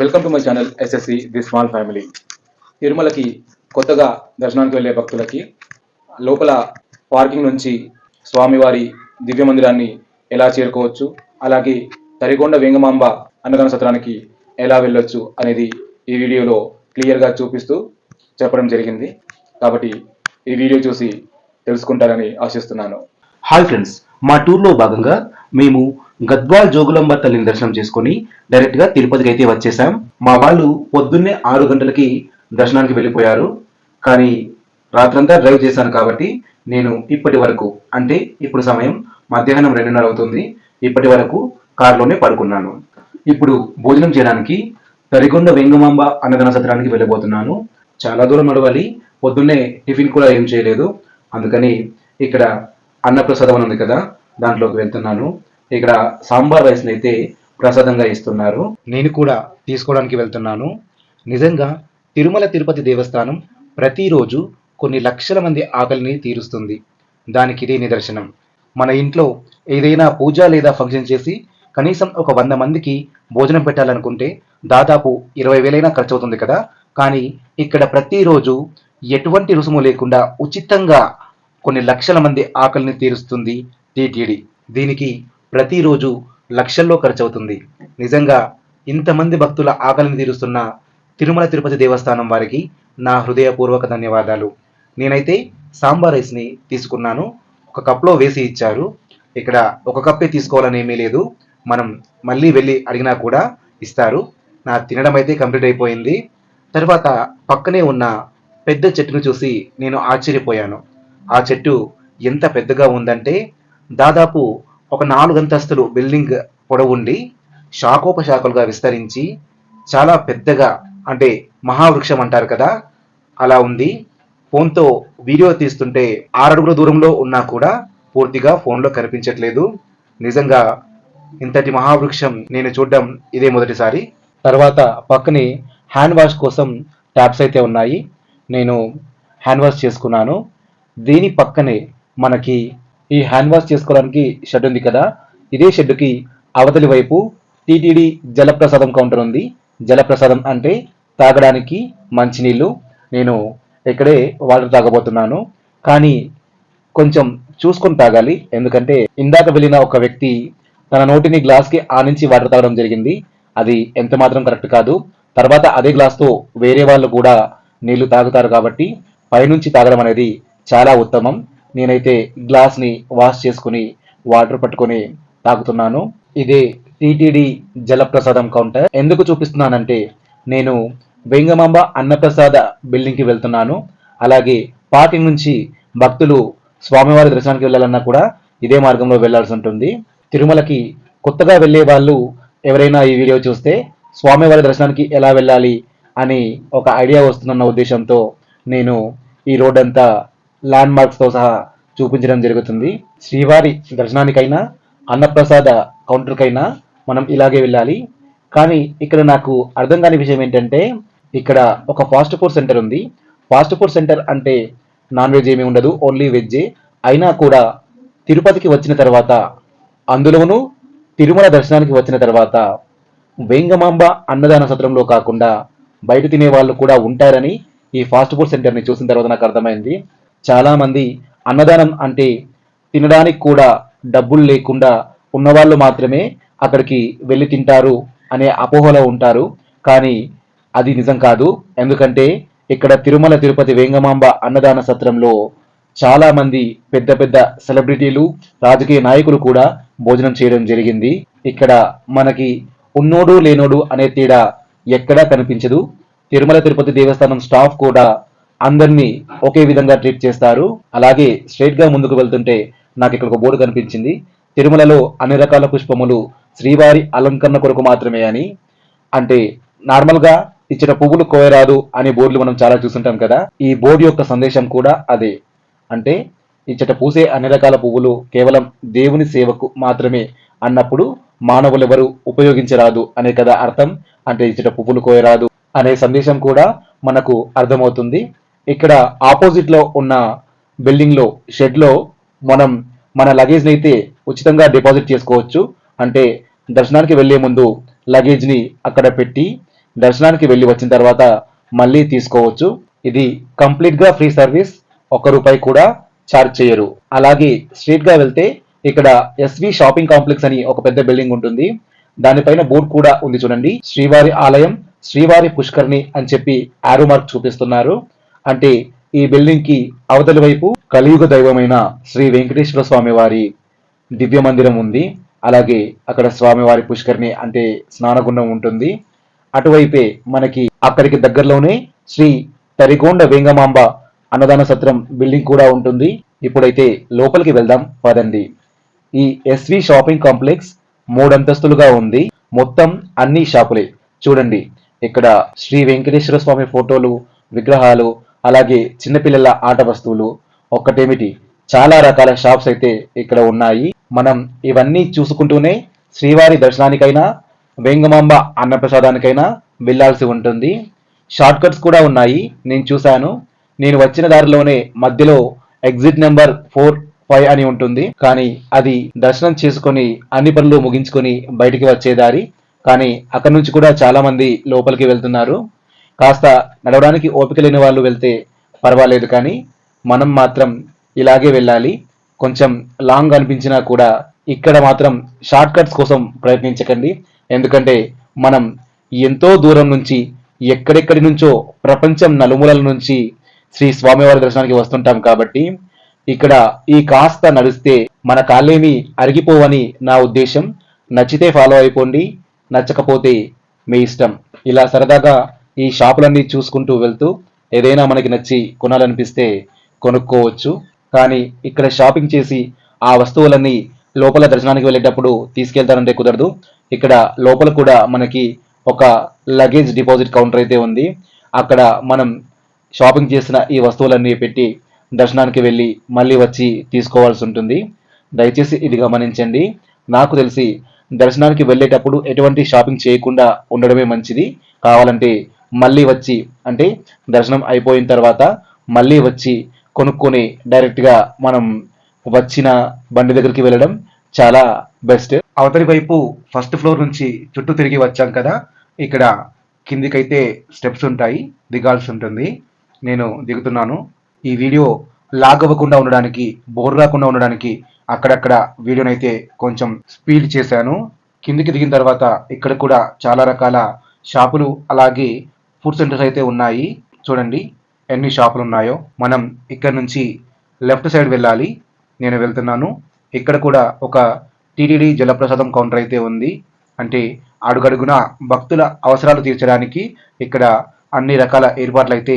Welcome to my channel SSC the small family తిరుమలకి కొత్తగా దర్శనానికి వెళ్ళే భక్తులకి లోపల పార్కింగ్ నుంచి స్వామివారి దివ్య మందిరాన్ని ఎలా చేరుకోవచ్చు అలాగే తరికొండ వెంగమాంబ అన్నదాన సత్రానికి ఎలా వెళ్ళొచ్చు అనేది ఈ వీడియోలో క్లియర్గా చూపిస్తూ చెప్పడం జరిగింది. కాబట్టి ఈ వీడియో చూసి తెలుసుకుంటారని ఆశిస్తున్నాను. హాయ్ ఫ్రెండ్స్ మా టూర్లో భాగంగా మేము గద్వాల్ జోగులంబ తల్లిని దర్శనం చేసుకుని డైరెక్ట్గా తిరుపతికి అయితే వచ్చేసాం. మా వాళ్ళు పొద్దున్నే ఆరు గంటలకి దర్శనానికి వెళ్ళిపోయారు. కానీ రాత్రంతా డ్రైవ్ చేశాను కాబట్టి నేను ఇప్పటి వరకు అంటే ఇప్పుడు సమయం మధ్యాహ్నం రెండున్నర అవుతుంది. ఇప్పటి వరకు కారులోనే పడుకున్నాను. ఇప్పుడు భోజనం చేయడానికి తరిగొండ వెంగమాంబ అన్నదాన సత్రానికి వెళ్ళబోతున్నాను. చాలా దూరం నడవాలి. పొద్దున్నే టిఫిన్ కూడా ఏం చేయలేదు. అందుకని ఇక్కడ అన్నప్రసాదం అని ఉంది కదా దాంట్లోకి వెళ్తున్నాను. ఇక్కడ సాంబార్ రైస్ని అయితే ప్రసాదంగా ఇస్తున్నారు. నేను కూడా తీసుకోవడానికి వెళ్తున్నాను. నిజంగా తిరుమల తిరుపతి దేవస్థానం ప్రతిరోజు కొన్ని లక్షల మంది ఆకలిని తీరుస్తుంది. దానికి ఇదే నిదర్శనం. మన ఇంట్లో ఏదైనా పూజ లేదా ఫంక్షన్ చేసి కనీసం ఒక వంద మందికి భోజనం పెట్టాలనుకుంటే దాదాపు ఇరవై వేలైనా ఖర్చు అవుతుంది కదా. కానీ ఇక్కడ ప్రతిరోజు ఎటువంటి రుసుము లేకుండా ఉచితంగా కొన్ని లక్షల మంది ఆకలిని తీరుస్తుంది టీటీడీ. దీనికి ప్రతిరోజు లక్షల్లో ఖర్చవుతుంది. నిజంగా ఇంతమంది భక్తుల ఆకలిని తీరుస్తున్న తిరుమల తిరుపతి దేవస్థానం వారికి నా హృదయపూర్వక ధన్యవాదాలు. నేనైతే సాంబార్ రైస్ని తీసుకున్నాను. ఒక కప్లో వేసి ఇచ్చారు. ఇక్కడ ఒక కప్పే తీసుకోవాలని ఏమీ లేదు. మనం మళ్ళీ వెళ్ళి అడిగినా కూడా ఇస్తారు. నా తినడం అయితే కంప్లీట్ అయిపోయింది. తర్వాత పక్కనే ఉన్న పెద్ద చెట్టును చూసి నేను ఆశ్చర్యపోయాను. ఆ చెట్టు ఎంత పెద్దగా ఉందంటే దాదాపు ఒక నాలుగు అంతస్తులు బిల్డింగ్ పొడవుండి శాఖోపశాఖలుగా విస్తరించి చాలా పెద్దగా అంటే మహావృక్షం అంటారు కదా అలా ఉంది. ఫోన్తో వీడియో తీస్తుంటే ఆరడుగుల దూరంలో ఉన్నా కూడా పూర్తిగా ఫోన్లో కనిపించట్లేదు. నిజంగా ఇంతటి మహావృక్షం నేను చూడడం ఇదే మొదటిసారి. తర్వాత పక్కనే హ్యాండ్ వాష్ కోసం ట్యాప్స్ అయితే ఉన్నాయి. నేను హ్యాండ్ వాష్ చేసుకున్నాను. దీని పక్కనే మనకి ఈ హ్యాండ్ వాష్ చేసుకోవడానికి షెడ్ ఉంది కదా. ఇదే షెడ్కి అవతలి వైపు టీటీడీ జలప్రసాదం కౌంటర్ ఉంది. జలప్రసాదం అంటే తాగడానికి మంచినీళ్ళు. నేను ఇక్కడే వాటర్ తాగబోతున్నాను. కానీ కొంచెం చూసుకొని తాగాలి. ఎందుకంటే ఇందాక వెళ్ళిన ఒక వ్యక్తి తన నోటిని గ్లాస్కి ఆనించి వాటర్ తాగడం జరిగింది. అది ఎంత మాత్రం కరెక్ట్ కాదు. తర్వాత అదే గ్లాస్తో వేరే వాళ్ళు కూడా నీళ్ళు తాగుతారు కాబట్టి పైనుంచి తాగడం అనేది చాలా ఉత్తమం. నేనైతే గ్లాస్ని వాష్ చేసుకుని వాటర్ పట్టుకొని తాగుతున్నాను. ఇదే టీటీడీ జలప్రసాదం కౌంటర్. ఎందుకు చూపిస్తున్నానంటే నేను వెంగమాంబ అన్నప్రసాద బిల్డింగ్కి వెళ్తున్నాను. అలాగే పార్కింగ్ నుంచి భక్తులు స్వామివారి దర్శనానికి వెళ్ళాలన్నా కూడా ఇదే మార్గంలో వెళ్ళాల్సి ఉంటుంది. తిరుమలకి కొత్తగా వెళ్ళే వాళ్ళు ఎవరైనా ఈ వీడియో చూస్తే స్వామివారి దర్శనానికి ఎలా వెళ్ళాలి అని ఒక ఐడియా వస్తుందన్న ఉద్దేశంతో నేను ఈ రోడ్ అంతా ల్యాండ్ మార్క్స్తో సహా చూపించడం జరుగుతుంది. శ్రీవారి దర్శనానికైనా అన్నప్రసాద కౌంటర్కైనా మనం ఇలాగే వెళ్ళాలి. కానీ ఇక్కడ నాకు అర్థం కాని విషయం ఏంటంటే ఇక్కడ ఒక ఫాస్ట్ ఫుడ్ సెంటర్ ఉంది. ఫాస్ట్ ఫుడ్ సెంటర్ అంటే నాన్ వెజ్ ఏమీ ఉండదు ఓన్లీ వెజ్జే అయినా కూడా తిరుపతికి వచ్చిన తర్వాత అందులోనూ తిరుమల దర్శనానికి వచ్చిన తర్వాత వేంగమాంబ అన్నదాన సత్రంలో కాకుండా బయట తినే వాళ్ళు కూడా ఉంటారని ఈ ఫాస్ట్ ఫుడ్ సెంటర్ని చూసిన తర్వాత నాకు అర్థమైంది. చాలామంది అన్నదానం అంటే తినడానికి కూడా డబ్బులు లేకుండా ఉన్నవాళ్ళు మాత్రమే అక్కడికి వెళ్ళి తింటారు అనే అపోహలో ఉంటారు. కానీ అది నిజం కాదు. ఎందుకంటే ఇక్కడ తిరుమల తిరుపతి వేంగమాంబ అన్నదాన సత్రంలో చాలామంది పెద్ద పెద్ద సెలబ్రిటీలు రాజకీయ నాయకులు కూడా భోజనం చేయడం జరిగింది. ఇక్కడ మనకి ఉన్నోడు లేనోడు అనే తేడా ఎక్కడా కనిపించదు. తిరుమల తిరుపతి దేవస్థానం స్టాఫ్ కూడా అందరినీ ఒకే విధంగా ట్రీట్ చేస్తారు. అలాగే స్ట్రైట్గా ముందుకు వెళ్తుంటే నాకు ఇక్కడ ఒక బోర్డు కనిపించింది. తిరుమలలో అన్ని రకాల పుష్పములు శ్రీవారి అలంకరణ కొరకు మాత్రమే అని. అంటే నార్మల్గా ఇచ్చిన పువ్వులు కోయరాదు అనే బోర్డులు మనం చాలా చూస్తుంటాం కదా. ఈ బోర్డు యొక్క సందేశం కూడా అదే. అంటే ఇచ్చట పూసే అన్ని రకాల పువ్వులు కేవలం దేవుని సేవకు మాత్రమే అన్నప్పుడు మానవులెవరు ఉపయోగించరాదు అనే కదా అర్థం. అంటే ఇచ్చట పువ్వులు కోయరాదు అనే సందేశం కూడా మనకు అర్థమవుతుంది. ఇక్కడ ఆపోజిట్లో ఉన్న బిల్డింగ్లో షెడ్లో మనం మన లగేజ్ అయితే ఉచితంగా డిపాజిట్ చేసుకోవచ్చు. అంటే దర్శనానికి వెళ్ళే ముందు లగేజ్ని అక్కడ పెట్టి దర్శనానికి వెళ్ళి వచ్చిన తర్వాత మళ్ళీ తీసుకోవచ్చు. ఇది కంప్లీట్గా ఫ్రీ సర్వీస్ ఒక్క రూపాయి కూడా ఛార్జ్ చేయరు. అలాగే స్ట్రీట్గా వెళ్తే ఇక్కడ ఎస్వి షాపింగ్ కాంప్లెక్స్ అని ఒక పెద్ద బిల్డింగ్ ఉంటుంది. దానిపైన బోర్డ్ కూడా ఉంది చూడండి. శ్రీవారి ఆలయం శ్రీవారి పుష్కర్ణి అని చెప్పి ఆరో మార్క్ చూపిస్తున్నారు. అంటే ఈ బిల్డింగ్కి అవతలి వైపు కలియుగ దైవమైన శ్రీ వెంకటేశ్వర స్వామి వారి దివ్య మందిరం ఉంది. అలాగే అక్కడ స్వామివారి పుష్కరిణి అంటే స్నానగుండం ఉంటుంది. అటువైపే మనకి అక్కడికి దగ్గరలోనే శ్రీ తరికొండ వేంగమాంబ అన్నదాన సత్రం బిల్డింగ్ కూడా ఉంటుంది. ఇప్పుడైతే లోపలికి వెళ్దాం పదండి. ఈ ఎస్వి షాపింగ్ కాంప్లెక్స్ మూడంతస్తులుగా ఉంది. మొత్తం అన్ని షాపులే. చూడండి ఇక్కడ శ్రీ వెంకటేశ్వర స్వామి ఫోటోలు విగ్రహాలు అలాగే చిన్నపిల్లల ఆట వస్తువులు ఒక్కటేమిటి? చాలా రకాల షాప్స్ అయితే ఇక్కడ ఉన్నాయి. మనం ఇవన్నీ చూసుకుంటూనే శ్రీవారి దర్శనానికైనా వెంగమాంబ అన్నప్రసాదానికైనా వెళ్ళాల్సి ఉంటుంది. షార్ట్ కట్స్ కూడా ఉన్నాయి. నేను చూశాను. నేను వచ్చిన దారిలోనే మధ్యలో ఎగ్జిట్ నెంబర్ ఫోర్ ఫైవ్ అని ఉంటుంది. కానీ అది దర్శనం చేసుకొని అన్ని పనులు ముగించుకొని బయటికి వచ్చే దారి. కానీ అక్కడ నుంచి కూడా చాలా మంది లోపలికి వెళ్తున్నారు. కాస్త నడవడానికి ఓపిక లేని వాళ్ళు వెళ్తే పర్వాలేదు కానీ మనం మాత్రం ఇలాగే వెళ్ళాలి. కొంచెం లాంగ్ అనిపించినా కూడా ఇక్కడ మాత్రం షార్ట్ కట్స్ కోసం ప్రయత్నించకండి. ఎందుకంటే మనం ఎంతో దూరం నుంచి ఎక్కడెక్కడి నుంచో ప్రపంచం నలుమూలల నుంచి శ్రీ స్వామివారి దర్శనానికి వస్తుంటాం కాబట్టి ఇక్కడ ఈ కాస్త నడిస్తే మన కాళ్ళేమీ అరిగిపోవని నా ఉద్దేశం. నచ్చితే ఫాలో అయిపోండి. నచ్చకపోతే మీ ఇష్టం. ఇలా సరదాగా ఈ షాపులన్నీ చూసుకుంటూ వెళ్తూ ఏదైనా మనకి నచ్చి కొనాలనిపిస్తే కొనుక్కోవచ్చు. కానీ ఇక్కడ షాపింగ్ చేసి ఆ వస్తువులన్నీ లోపల దర్శనానికి వెళ్ళేటప్పుడు తీసుకెళ్తారంటే కుదరదు. ఇక్కడ లోపల కూడా మనకి ఒక లగేజ్ డిపాజిట్ కౌంటర్ అయితే ఉంది. అక్కడ మనం షాపింగ్ చేసిన ఈ వస్తువులన్నీ పెట్టి దర్శనానికి వెళ్ళి మళ్ళీ వచ్చి తీసుకోవాల్సి ఉంటుంది. దయచేసి ఇది గమనించండి. నాకు తెలిసి దర్శనానికి వెళ్ళేటప్పుడు ఎటువంటి షాపింగ్ చేయకుండా ఉండడమే మంచిది. కావాలంటే మళ్ళీ వచ్చి అంటే దర్శనం అయిపోయిన తర్వాత మళ్ళీ వచ్చి కొనుక్కొని డైరెక్ట్గా మనం వచ్చిన బండి దగ్గరికి వెళ్ళడం చాలా బెస్ట్ అవతలి వైపు ఫస్ట్ ఫ్లోర్ నుంచి చుట్టూ తిరిగి వచ్చాం కదా ఇక్కడ కిందికైతే స్టెప్స్ ఉంటాయి దిగాల్సి ఉంటుంది. నేను దిగుతున్నాను. ఈ వీడియో లాగ్ అవ్వకుండా ఉండడానికి బోర్ రాకుండా ఉండడానికి అక్కడక్కడ వీడియోనైతే కొంచెం స్పీడ్ చేశాను. కిందికి దిగిన తర్వాత ఇక్కడ కూడా చాలా రకాల షాపులు అలాగే ఫుడ్ సెంటర్స్ అయితే ఉన్నాయి. చూడండి ఎన్ని షాపులు ఉన్నాయో. మనం ఇక్కడ నుంచి లెఫ్ట్ సైడ్ వెళ్ళాలి. నేను వెళ్తున్నాను. ఇక్కడ కూడా ఒక టీటీడీ జలప్రసాదం కౌంటర్ అయితే ఉంది. అంటే అడుగడుగున భక్తుల అవసరాలు తీర్చడానికి ఇక్కడ అన్ని రకాల ఏర్పాట్లు అయితే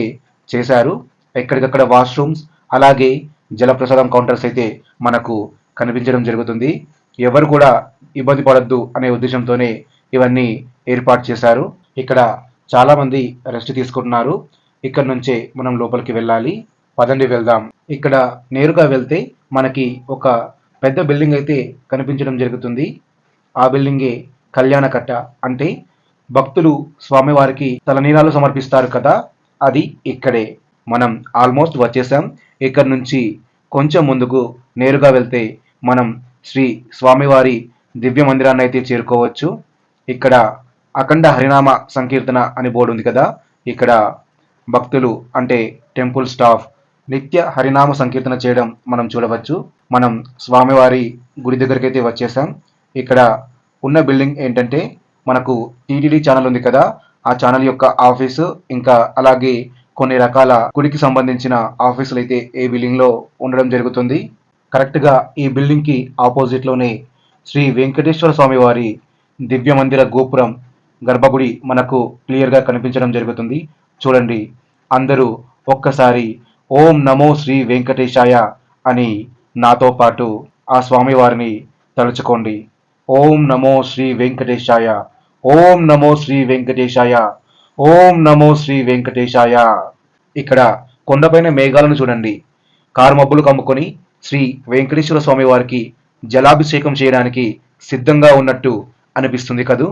చేశారు. ఎక్కడికక్కడ వాష్రూమ్స్ అలాగే జలప్రసాదం కౌంటర్స్ అయితే మనకు కనిపించడం జరుగుతుంది. ఎవరు కూడా ఇబ్బంది పడద్దు అనే ఉద్దేశంతోనే ఇవన్నీ ఏర్పాటు చేశారు. ఇక్కడ చాలామంది రెస్ట్ తీసుకుంటున్నారు. ఇక్కడ నుంచే మనం లోపలికి వెళ్ళాలి. పదండి వెళ్దాం. ఇక్కడ నేరుగా వెళ్తే మనకి ఒక పెద్ద బిల్డింగ్ అయితే కనిపించడం జరుగుతుంది. ఆ బిల్డింగే కళ్యాణకట్ట అంటే భక్తులు స్వామివారికి తలనీలాలు సమర్పిస్తారు కదా? అది ఇక్కడే. మనం ఆల్మోస్ట్ వచ్చేసాం. ఇక్కడ నుంచి కొంచెం ముందుకు నేరుగా వెళ్తే మనం శ్రీ స్వామివారి దివ్య మందిరాన్ని అయితే చేరుకోవచ్చు. ఇక్కడ అఖండ హరినామ సంకీర్తన అని బోర్డు ఉంది కదా. ఇక్కడ భక్తులు అంటే టెంపుల్ స్టాఫ్ నిత్య హరినామ సంకీర్తన చేయడం మనం చూడవచ్చు. మనం స్వామివారి గుడి దగ్గరికి అయితే వచ్చేసాం. ఇక్కడ ఉన్న బిల్డింగ్ ఏంటంటే మనకు టీటీడీ ఛానల్ ఉంది కదా. ఆ ఛానల్ యొక్క ఆఫీసు ఇంకా అలాగే కొన్ని రకాల గుడికి సంబంధించిన ఆఫీసులు అయితే ఈ బిల్డింగ్లో ఉండడం జరుగుతుంది. కరెక్ట్గా ఈ బిల్డింగ్కి ఆపోజిట్లోనే శ్రీ వెంకటేశ్వర స్వామి వారి దివ్య మందిర గోపురం గర్భగుడి మనకు క్లియర్గా కనిపించడం జరుగుతుంది. చూడండి అందరూ ఒక్కసారి ఓం నమో శ్రీ వెంకటేశాయ అని నాతో పాటు ఆ స్వామివారిని తలుచుకోండి. ఓం నమో శ్రీ వెంకటేశాయ ఓం నమో శ్రీ వెంకటేశాయ ఓం నమో శ్రీ వెంకటేశాయ. ఇక్కడ కొండపైన మేఘాలను చూడండి. కారు మబ్బులు కమ్ముకొని శ్రీ వెంకటేశ్వర స్వామి వారికి జలాభిషేకం చేయడానికి సిద్ధంగా ఉన్నట్టు అనిపిస్తుంది కదూ?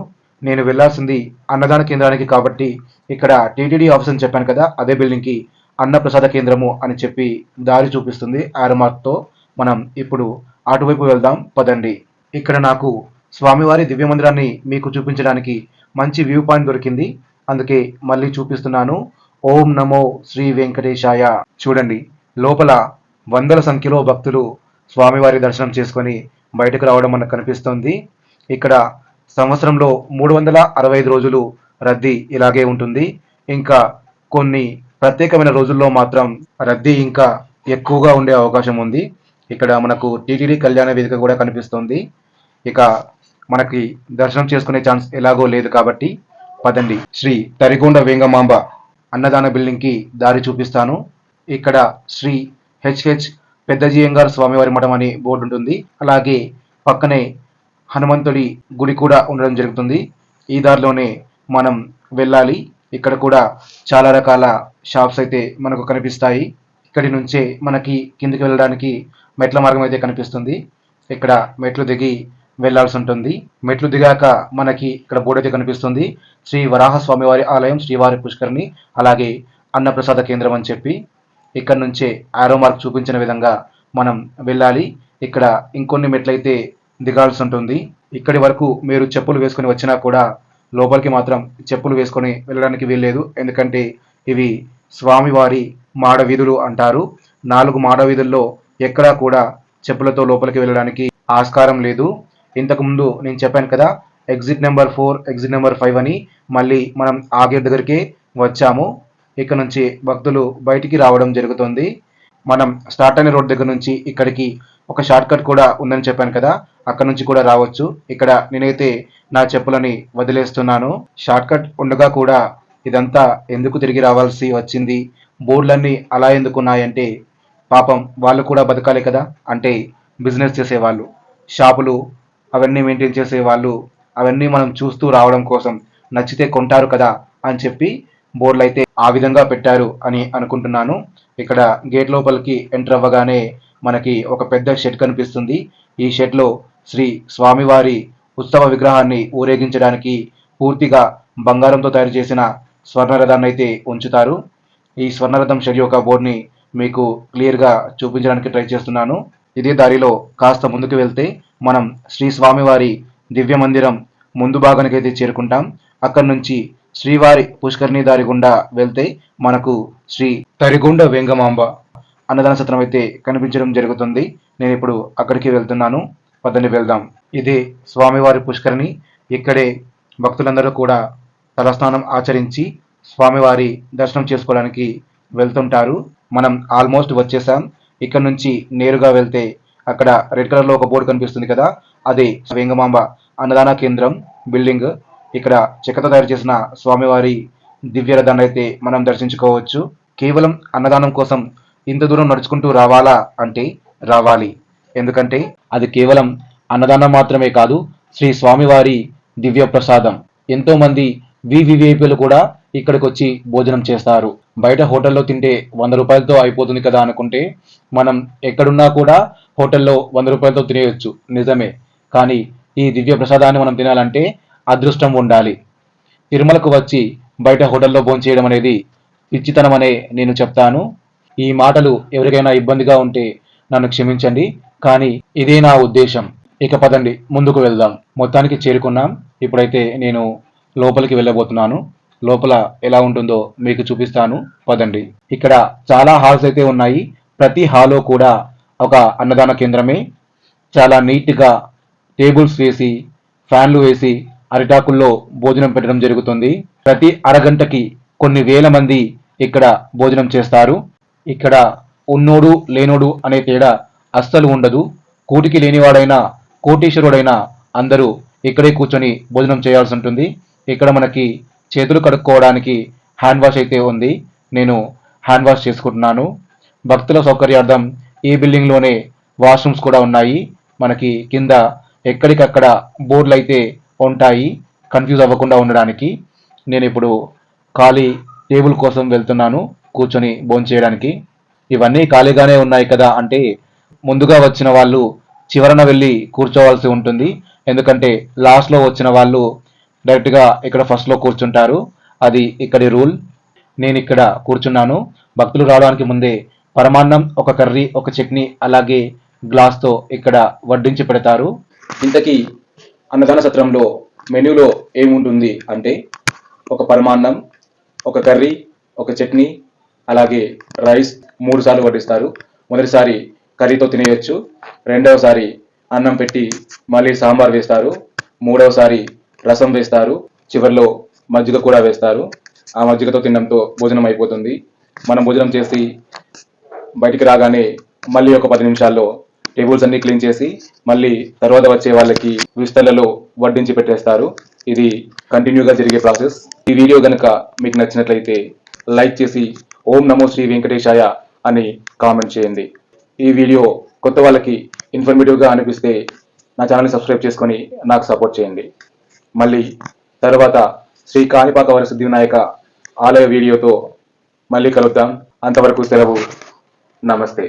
నేను వెళ్ళాల్సింది అన్నదాన కేంద్రానికి కాబట్టి ఇక్కడ టీటీడీ ఆఫీస్ అని చెప్పాను కదా అదే బిల్డింగ్కి అన్నప్రసాద కేంద్రము అని చెప్పి దారి చూపిస్తుంది ఆరమార్క్తో. మనం ఇప్పుడు అటువైపు వెళ్దాం పదండి. ఇక్కడ నాకు స్వామివారి దివ్య మందిరాన్ని మీకు చూపించడానికి మంచి వ్యూ పాయింట్ దొరికింది. అందుకే మళ్ళీ చూపిస్తున్నాను. ఓం నమో శ్రీ వెంకటేశాయ. చూడండి లోపల వందల సంఖ్యలో భక్తులు స్వామివారి దర్శనం చేసుకొని బయటకు రావడం మనకు కనిపిస్తుంది. ఇక్కడ సంవత్సరంలో మూడు వందల అరవై ఐదు రోజులు రద్దీ ఇలాగే ఉంటుంది. ఇంకా కొన్ని ప్రత్యేకమైన రోజుల్లో మాత్రం రద్దీ ఇంకా ఎక్కువగా ఉండే అవకాశం ఉంది. ఇక్కడ మనకు టీటీడీ కళ్యాణ వేదిక కూడా కనిపిస్తుంది. ఇక మనకి దర్శనం చేసుకునే ఛాన్స్ ఎలాగో లేదు కాబట్టి పదండి. శ్రీ తరిగొండ వేంగమాంబ అన్నదాన బిల్డింగ్కి దారి చూపిస్తాను. ఇక్కడ శ్రీ హెచ్హెచ్ పెద్దజీయంగారు స్వామివారి మఠం అని బోర్డు ఉంటుంది అలాగే పక్కనే హనుమంతుడి గుడి కూడా ఉండడం జరుగుతుంది. ఈ దారిలోనే మనం వెళ్ళాలి. ఇక్కడ కూడా చాలా రకాల షాప్స్ అయితే మనకు కనిపిస్తాయి. ఇక్కడి నుంచే మనకి కిందికి వెళ్ళడానికి మెట్ల మార్గం అయితే కనిపిస్తుంది. ఇక్కడ మెట్లు దిగి వెళ్ళాల్సి ఉంటుంది. మెట్లు దిగాక మనకి ఇక్కడ బోర్డు అయితే కనిపిస్తుంది. శ్రీ వరాహ స్వామివారి ఆలయం శ్రీవారి పుష్కరిణి అలాగే అన్నప్రసాద కేంద్రం అని చెప్పి ఇక్కడ నుంచే ఆరో మార్క్ చూపించిన విధంగా మనం వెళ్ళాలి. ఇక్కడ ఇంకొన్ని మెట్లయితే దిగాల్సి ఉంటుంది. ఇక్కడి వరకు మీరు చెప్పులు వేసుకొని వచ్చినా కూడా లోపలికి మాత్రం చెప్పులు వేసుకొని వెళ్ళడానికి వీల్లేదు. ఎందుకంటే ఇవి స్వామివారి మాడ వీధులు అంటారు. నాలుగు మాడ వీధుల్లో ఎక్కడా కూడా చెప్పులతో లోపలికి వెళ్ళడానికి ఆస్కారం లేదు. ఇంతకుముందు నేను చెప్పాను కదా exit number four exit number five అని మళ్ళీ మనం ఆ గేట్ దగ్గరికి వచ్చాము. ఇక్కడ నుంచి భక్తులు బయటికి రావడం జరుగుతుంది. మనం స్టార్ట్ అయిన రోడ్ దగ్గర నుంచి ఇక్కడికి ఒక షార్ట్ కట్ కూడా ఉందని చెప్పాను కదా అక్కడ నుంచి కూడా రావచ్చు. ఇక్కడ నేనైతే నా చెప్పులని వదిలేస్తున్నాను. షార్ట్ కట్ ఉండగా కూడా ఇదంతా ఎందుకు తిరిగి రావాల్సి వచ్చింది? బోర్డులన్నీ అలా ఎందుకున్నాయంటే పాపం వాళ్ళు కూడా బతకాలి కదా. అంటే బిజినెస్ చేసేవాళ్ళు షాపులు అవన్నీ మెయింటైన్ చేసే వాళ్ళు అవన్నీ మనం చూస్తూ రావడం కోసం నచ్చితే కొంటారు కదా అని చెప్పి బోర్డులు అయితే ఆ విధంగా పెట్టారు అని అనుకుంటున్నాను. ఇక్కడ గేట్ లోపలికి ఎంటర్ అవ్వగానే మనకి ఒక పెద్ద షెడ్ కనిపిస్తుంది. ఈ షెడ్లో శ్రీ స్వామివారి ఉత్సవ విగ్రహాన్ని ఊరేగించడానికి పూర్తిగా బంగారంతో తయారు చేసిన స్వర్ణరథాన్ని అయితే ఉంచుతారు. ఈ స్వర్ణరథం షెడ్ యొక్క బోర్డుని మీకు క్లియర్గా చూపించడానికి ట్రై చేస్తున్నాను. ఇదే దారిలో కాస్త ముందుకు వెళ్తే మనం శ్రీ స్వామివారి దివ్య మందిరం ముందు భాగానికి అయితే చేరుకుంటాం. అక్కడి నుంచి శ్రీవారి పుష్కరిణి దారి గుండా వెళ్తే మనకు శ్రీ తరిగుండ వెంగమాంబ అన్నదాన సత్రం అయితే కనిపించడం జరుగుతుంది. నేను ఇప్పుడు అక్కడికి వెళ్తున్నాను. పదండి వెళ్దాం. ఇదే స్వామివారి పుష్కరిణి. ఇక్కడే భక్తులందరూ కూడా తలస్నానం ఆచరించి స్వామివారి దర్శనం చేసుకోవడానికి వెళ్తుంటారు. మనం ఆల్మోస్ట్ వచ్చేసాం. ఇక్కడ నుంచి నేరుగా వెళ్తే అక్కడ రెడ్ కలర్లో ఒక బోర్డు కనిపిస్తుంది కదా? అదే వేంగమాంబ అన్నదాన కేంద్రం బిల్డింగ్. ఇక్కడ చెక్కతో తయారు చేసిన స్వామివారి దివ్యరథాన్ని అయితే మనం దర్శించుకోవచ్చు. కేవలం అన్నదానం కోసం ఇంత దూరం నడుచుకుంటూ రావాలా అంటే రావాలి. ఎందుకంటే అది కేవలం అన్నదానం మాత్రమే కాదు శ్రీ స్వామివారి దివ్య ప్రసాదం. ఎంతో మంది వివిఐపీలు కూడా ఇక్కడికి వచ్చి భోజనం చేస్తారు. బయట హోటల్లో తింటే వంద రూపాయలతో అయిపోతుంది కదా అనుకుంటే మనం ఎక్కడున్నా కూడా హోటల్లో వంద రూపాయలతో తినేయచ్చు. నిజమే. కానీ ఈ దివ్య ప్రసాదాన్ని మనం తినాలంటే అదృష్టం ఉండాలి. తిరుమలకు వచ్చి బయట హోటల్లో భోంచేయడం అనేది పిచ్చితనం అనే నేను చెప్తాను. ఈ మాటలు ఎవరికైనా ఇబ్బందిగా ఉంటే నన్ను క్షమించండి కానీ ఇదే నా ఉద్దేశం. ఇక పదండి ముందుకు వెళ్దాం. మొత్తానికి చేరుకున్నాం. ఇప్పుడైతే నేను లోపలికి వెళ్ళబోతున్నాను. లోపల ఎలా ఉంటుందో మీకు చూపిస్తాను. పదండి. ఇక్కడ చాలా హాల్స్ అయితే ఉన్నాయి. ప్రతి హాల్లో కూడా ఒక అన్నదాన కేంద్రమే. చాలా నీట్గా టేబుల్స్ వేసి ఫ్యాన్లు వేసి అరిటాకుల్లో భోజనం పెట్టడం జరుగుతుంది. ప్రతి అరగంటకి కొన్ని వేల మంది ఇక్కడ భోజనం చేస్తారు. ఇక్కడ ఉన్నోడు లేనోడు అనే తేడా అస్సలు ఉండదు. కూటికి లేనివాడైనా కోటీశ్వరుడైనా అందరూ ఇక్కడే కూర్చొని భోజనం చేయాల్సి ఉంటుంది. ఇక్కడ మనకి చేతులు కడుక్కోవడానికి హ్యాండ్ వాష్ అయితే ఉంది. నేను హ్యాండ్ వాష్ చేసుకుంటున్నాను. భక్తుల సౌకర్యార్థం ఈ బిల్డింగ్లోనే వాష్రూమ్స్ కూడా ఉన్నాయి. మనకి కింద ఎక్కడికక్కడ బోర్డులు అయితే ఉంటాయి. కన్ఫ్యూజ్ అవ్వకుండా ఉండడానికి నేను ఇప్పుడు ఖాళీ టేబుల్ కోసం వెళ్తున్నాను కూర్చొని భోంచేయడానికి ఇవన్నీ ఖాళీగానే ఉన్నాయి కదా అంటే ముందుగా వచ్చిన వాళ్ళు చివరన వెళ్ళి కూర్చోవాల్సి ఉంటుంది. ఎందుకంటే లాస్ట్లో వచ్చిన వాళ్ళు డైరెక్ట్గా ఇక్కడ ఫస్ట్లో కూర్చుంటారు. అది ఇక్కడి రూల్. నేను ఇక్కడ కూర్చున్నాను. భక్తులు రావడానికి ముందే పరమాన్నం ఒక కర్రీ ఒక చట్నీ అలాగే గ్లాస్తో ఇక్కడ వడ్డించి పెడతారు. ఇంతకీ అన్నదాన సత్రంలో మెనూలో ఏముంటుంది అంటే ఒక పరమాన్నం ఒక కర్రీ ఒక చట్నీ అలాగే రైస్ మూడు సార్లు వడ్డిస్తారు. మొదటిసారి కర్రీతో తినేయచ్చు. రెండవసారి అన్నం పెట్టి మళ్ళీ సాంబార్ వేస్తారు. మూడవసారి రసం వేస్తారు. చివరిలో మజ్జిగ కూడా వేస్తారు. ఆ మజ్జిగతో తినడంతో భోజనం అయిపోతుంది. మనం భోజనం చేసి బయటికి రాగానే మళ్ళీ ఒక పది నిమిషాల్లో టేబుల్స్ అన్ని క్లీన్ చేసి మళ్ళీ తర్వాత వచ్చే వాళ్ళకి విస్తరలలో వడ్డించి పెట్టేస్తారు. ఇది కంటిన్యూగా జరిగే ప్రాసెస్. ఈ వీడియో కనుక మీకు నచ్చినట్లయితే లైక్ చేసి ఓం నమో శ్రీ వెంకటేశాయ అని కామెంట్ చేయండి. ఈ వీడియో కొత్త వాళ్ళకి ఇన్ఫర్మేటివ్గా అనిపిస్తే నా ఛానల్ని సబ్స్క్రైబ్ చేసుకొని నాకు సపోర్ట్ చేయండి. మళ్ళీ తర్వాత శ్రీ కాణిపాక వరసిద్ధి వినాయక ఆలయ వీడియోతో మళ్ళీ కలుద్దాం. అంతవరకు సెలవు. నమస్తే.